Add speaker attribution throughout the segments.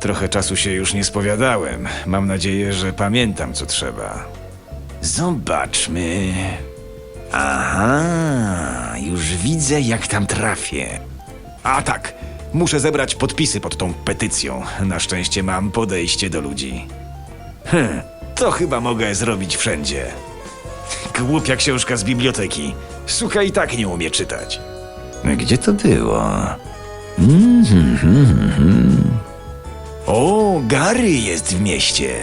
Speaker 1: Trochę czasu się już nie spowiadałem. Mam nadzieję, że pamiętam, co trzeba. Zobaczmy. Aha, już widzę, jak tam trafię. A tak, muszę zebrać podpisy pod tą petycją. Na szczęście mam podejście do ludzi. Hm, to chyba mogę zrobić wszędzie. Głupia książka z biblioteki. Suka i tak nie umie czytać. Gdzie to było? O, Gary jest w mieście.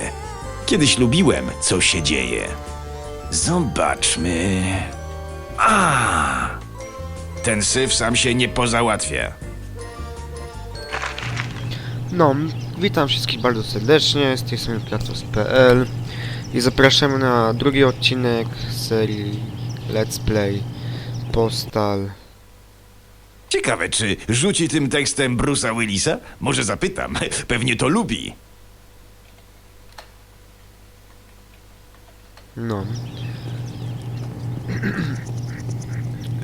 Speaker 1: Kiedyś lubiłem, co się dzieje. Zobaczmy. A! Ten syf sam się nie pozałatwia.
Speaker 2: No, witam wszystkich bardzo serdecznie, z tej strony Platos.pl i zapraszamy na drugi odcinek serii Let's Play Postal.
Speaker 1: Ciekawe, czy rzuci tym tekstem Bruce'a Willisa? Może zapytam. Pewnie to lubi.
Speaker 2: No.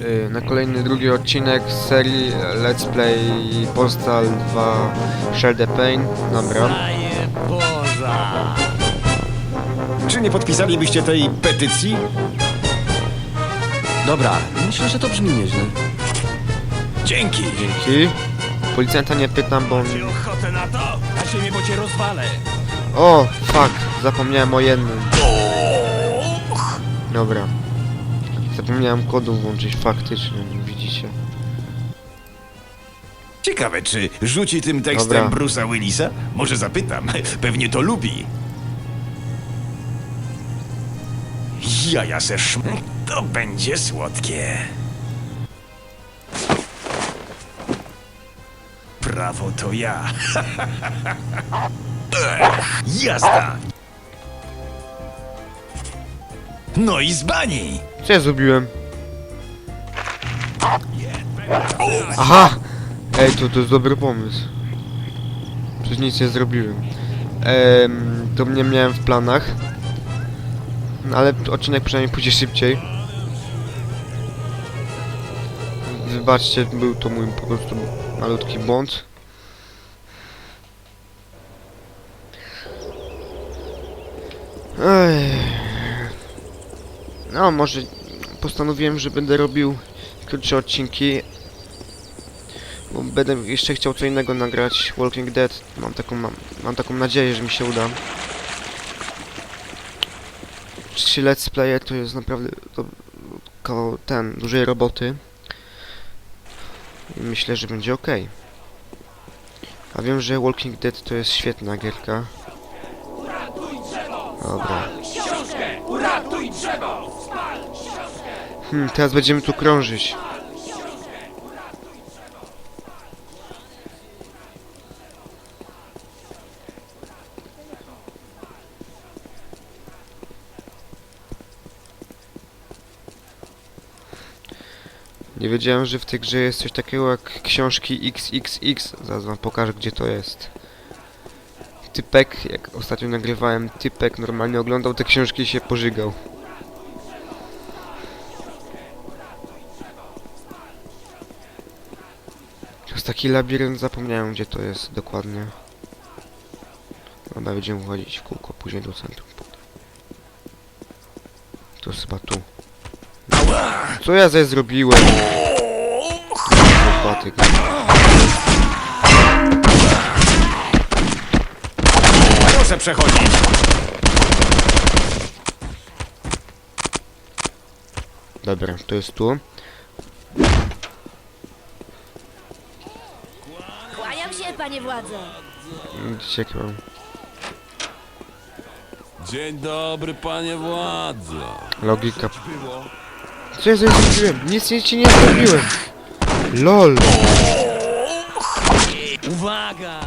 Speaker 2: Y, Na kolejny drugi odcinek z serii Let's Play Postal 2 Share the Pain. Dobra.
Speaker 3: Poza!
Speaker 1: Czy nie podpisalibyście tej petycji?
Speaker 3: Dobra, myślę, że to brzmi nieźle.
Speaker 1: Dzięki.
Speaker 2: Dzięki. Policjanta nie pytam, bo... on-
Speaker 3: Macie ochotę na to? Na ziemię, bo cię rozwalę!
Speaker 2: O, fuck, zapomniałem o jednym. Dobra. Zapomniałem kodu włączyć faktycznie, widzicie.
Speaker 1: Ciekawe, czy rzuci tym tekstem
Speaker 2: Dobra.
Speaker 1: Bruce'a Willisa? Może zapytam. Pewnie to lubi. Jaja se szm... To będzie słodkie. Prawo to ja. Ech. No i z bani.
Speaker 2: Co zrobiłem? Aha! Ej, to, to jest dobry pomysł. Przecież nic nie zrobiłem. To mnie miałem w planach. No, ale odcinek przynajmniej pójdzie szybciej. Wybaczcie, był to mój po prostu malutki błąd. Ej. No, może postanowiłem, że będę robił krótsze odcinki. Bo będę jeszcze chciał co innego nagrać. Walking Dead. Mam taką, mam, mam taką nadzieję, że mi się uda. Trzy let's playe to jest naprawdę to, kawał ten, dużej roboty. Myślę, że będzie ok. A wiem, że Walking Dead to jest świetna gierka. Dobra. Hmm, teraz będziemy tu krążyć. Nie wiedziałem, że w tej grze jest coś takiego jak książki XXX. Zaraz wam pokażę, gdzie to jest. Typek, jak ostatnio nagrywałem, typek normalnie oglądał te książki i się pożygał. To jest taki labirynt, zapomniałem gdzie to jest dokładnie. Dobra, będziemy wchodzić w kółko, później do centrum. To jest chyba tu. Co ja ze zrobiłem? Patyk.
Speaker 1: Proszę przechodzić.
Speaker 2: Dobra, to jest tu.
Speaker 4: Kłaniam się, panie władzo.
Speaker 2: Mam.
Speaker 5: Dzień dobry, panie władzo.
Speaker 2: Logika. Co ja ze zrobiłem? Nic, nic ci nie zrobiłem. LOL.
Speaker 3: Uwaga!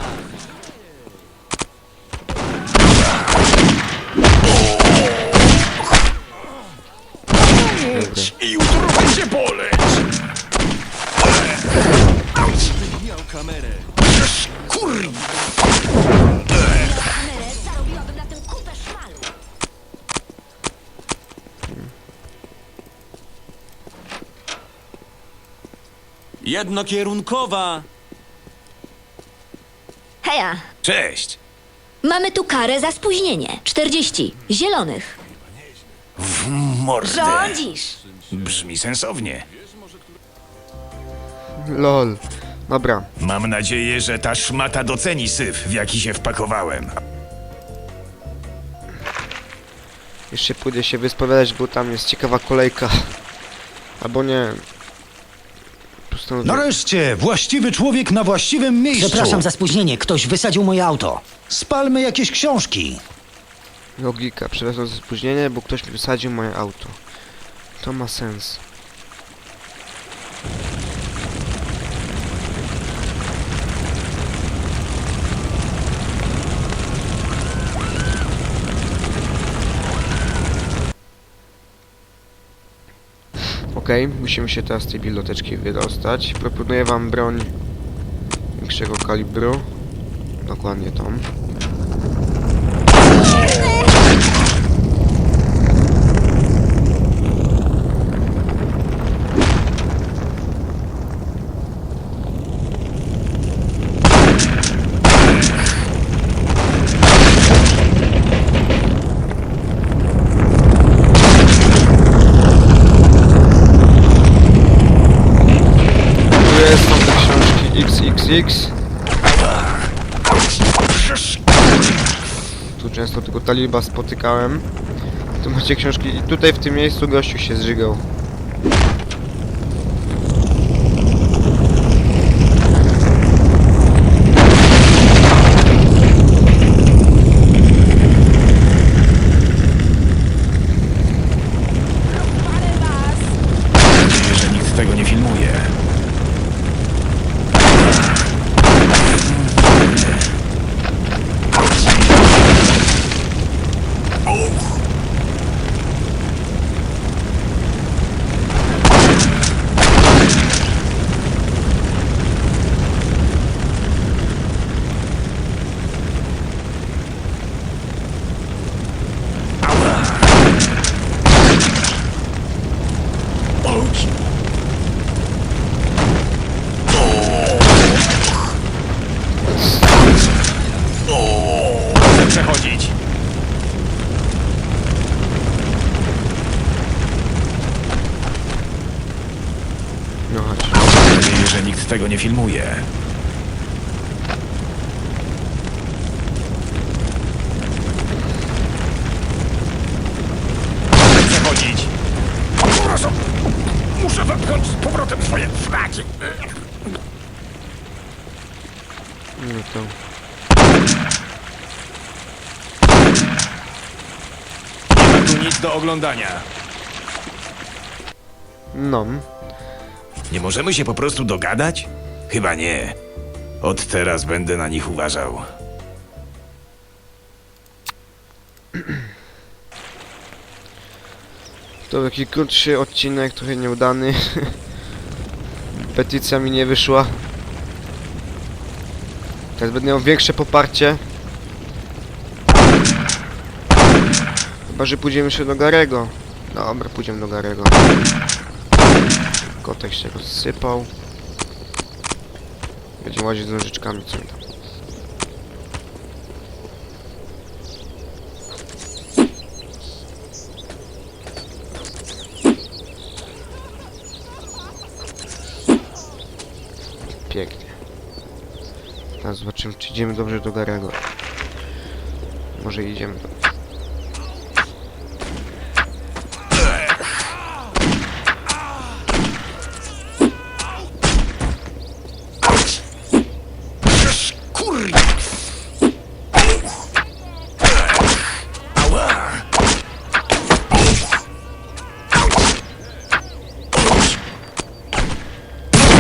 Speaker 2: Dobra.
Speaker 1: I jutro będzie boleć.
Speaker 3: Miał kamerę.
Speaker 1: Kurwa.
Speaker 5: Jednokierunkowa.
Speaker 4: Heja,
Speaker 1: Cześć!
Speaker 4: mamy tu karę za spóźnienie. 40. Zielonych.
Speaker 1: W mordę.
Speaker 4: Rządzisz.
Speaker 1: Brzmi sensownie.
Speaker 2: LOL. Dobra.
Speaker 1: Mam nadzieję, że ta szmata doceni syf, w jaki się wpakowałem.
Speaker 2: Jeszcze pójdę się wyspowiadać, bo tam jest ciekawa kolejka. Albo nie. Postanowię...
Speaker 6: Nareszcie, właściwy człowiek na właściwym miejscu.
Speaker 7: Przepraszam za spóźnienie, ktoś wysadził moje auto.
Speaker 6: Spalmy jakieś książki.
Speaker 2: Logika. Przepraszam za spóźnienie, bo ktoś mi wysadził moje auto. To ma sens. Okej, musimy się teraz z tej biblioteczki wydostać. Proponuję wam broń większego kalibru. Dokładnie tą. Tu jest, są te książki Tu często tylko taliba spotykałem. Tu macie książki i tutaj w tym miejscu gościu się zżygał.
Speaker 1: Tego nie przechodzić. Proszę, muszę wepchnąć z powrotem swoje flaki.
Speaker 2: No to...
Speaker 1: Nie ma tu nic do oglądania.
Speaker 2: No.
Speaker 1: Nie możemy się po prostu dogadać? Chyba nie. Od teraz będę na nich uważał.
Speaker 2: To taki krótszy odcinek, trochę nieudany. Petycja mi nie wyszła. Teraz będę miał większe poparcie. Chyba, że pójdziemy jeszcze do Garego. Dobra, pójdziemy do Garego. Kotek się rozsypał. Będzie łazić z nożyczkami, co tam. Pięknie. Teraz zobaczymy, czy idziemy dobrze do Garego. Może idziemy do...
Speaker 1: Kurwa! Ała!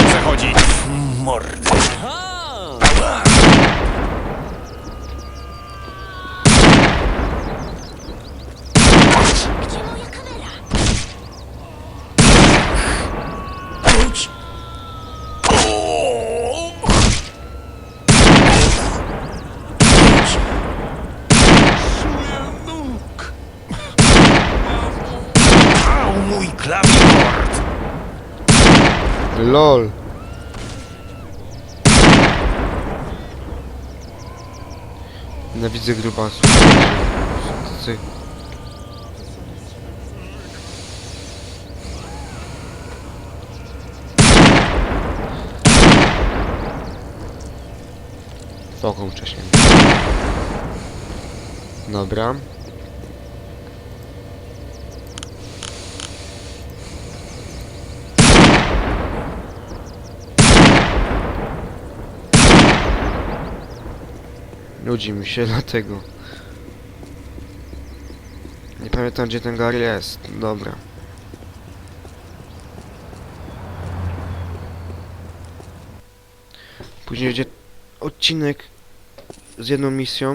Speaker 1: Przechodzić w mordę. Ała!
Speaker 4: Gdzie moja kamera?
Speaker 1: Chodź. Au, mój klawikord!
Speaker 2: LOL! Nienawidzę grubasów. Tacy- Spoko. Dobra. Nudzi mi się dlatego. Nie pamiętam gdzie ten Gary jest. Dobra. Później będzie odcinek z jedną misją.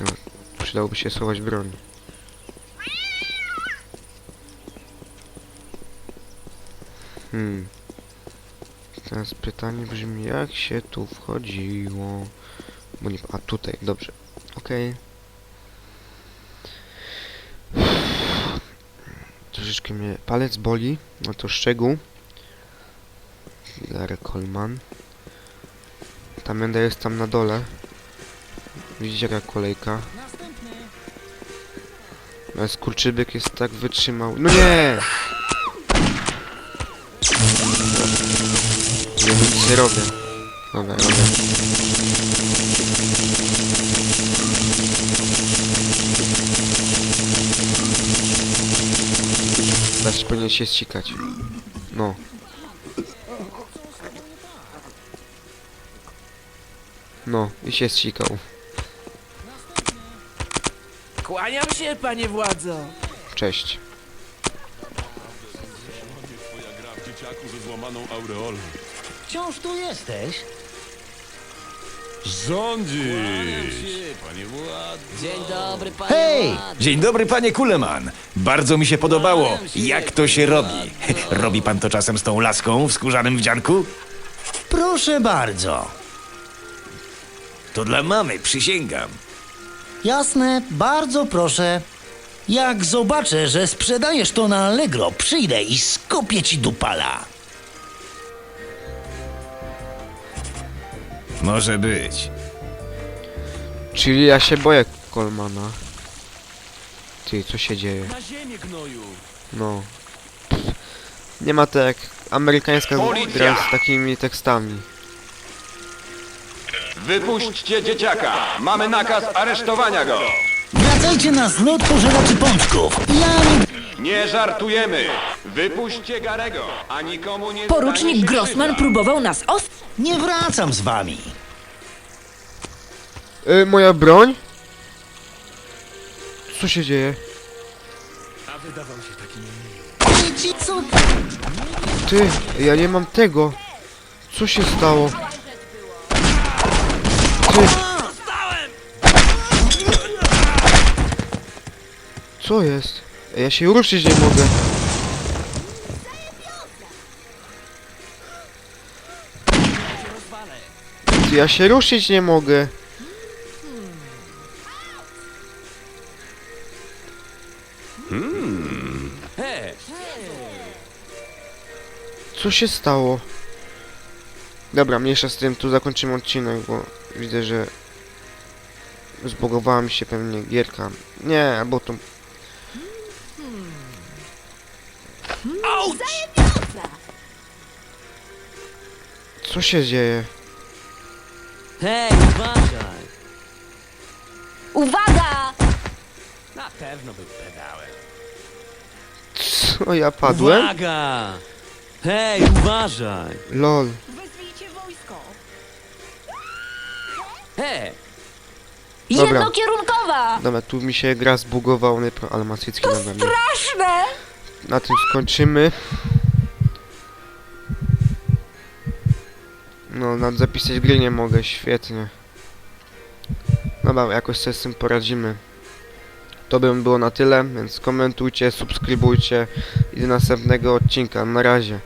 Speaker 2: No, przydałoby się schować broń. Hmm. Teraz pytanie brzmi, jak się tu wchodziło? Bo nie... A, tutaj, dobrze. Okej. Troszeczkę mnie palec boli, no to szczegół. Larry Coleman. Ta menda jest tam na dole. Widzicie jaka kolejka. Ale skurczybyk jest tak wytrzymał. No nie! Nie robię. Dobra, robię. Znaczy powinien się ścikać. No. No, i się ścikał.
Speaker 3: Kłaniam się, panie władzo.
Speaker 2: Cześć.
Speaker 5: Twoja gra w dzieciaku ze złamaną aureolą.
Speaker 7: Wciąż tu jesteś?
Speaker 5: Rządzisz!
Speaker 3: Dzień dobry, panie
Speaker 7: Hej!
Speaker 1: Dzień dobry, panie Kuleman. Bardzo mi się podobało. Jak to się robi? Robi pan to czasem z tą laską w skórzanym wdzianku?
Speaker 7: Proszę bardzo.
Speaker 1: To dla mamy, przysięgam.
Speaker 7: Jasne, bardzo proszę. Jak zobaczę, że sprzedajesz to na Allegro, przyjdę i skopię ci dupala.
Speaker 1: Może być.
Speaker 2: Czyli ja się boję Kolmana. Ty, co się dzieje?
Speaker 3: Na ziemię, gnoju.
Speaker 2: No. Nie ma tak amerykańska gra z takimi tekstami.
Speaker 8: Wypuśćcie dzieciaka! Mamy nakaz aresztowania go!
Speaker 7: Wracajcie na zlot pożeraczy pączków. Ja nie...
Speaker 8: Nie żartujemy! Wypuśćcie Garego, a nikomu nie stanie
Speaker 9: Porucznik Grossman
Speaker 8: krzywda.
Speaker 9: próbował nas os...
Speaker 7: nie wracam z wami.
Speaker 2: Y, moja broń? Co się dzieje?
Speaker 7: Ci co?
Speaker 2: Ty, ja nie mam tego. Co się stało? Ty. Co jest? Ja się ruszyć nie mogę. Ja się ruszyć nie mogę. Co się stało? Dobra, mniejsza z tym, tu zakończymy odcinek, bo widzę, że zbogowała mi się pewnie gierka. Nie, albo to... Co się dzieje?
Speaker 3: hej, uważaj.
Speaker 4: Uwaga!
Speaker 3: Na pewno był pedałem.
Speaker 2: Co, ja padłem?
Speaker 3: Uwaga! Hej, uważaj.
Speaker 2: Lol.
Speaker 3: He,
Speaker 2: Dobra.
Speaker 4: Jednokierunkowa!
Speaker 2: Dobra, tu mi się gra zbugował, nie, ale masycki
Speaker 4: To straszne!
Speaker 2: Na tym skończymy. No, nad zapisać gry nie mogę, świetnie. Dobra, jakoś sobie z tym poradzimy. To by było na tyle, więc komentujcie, subskrybujcie i do następnego odcinka. Na razie.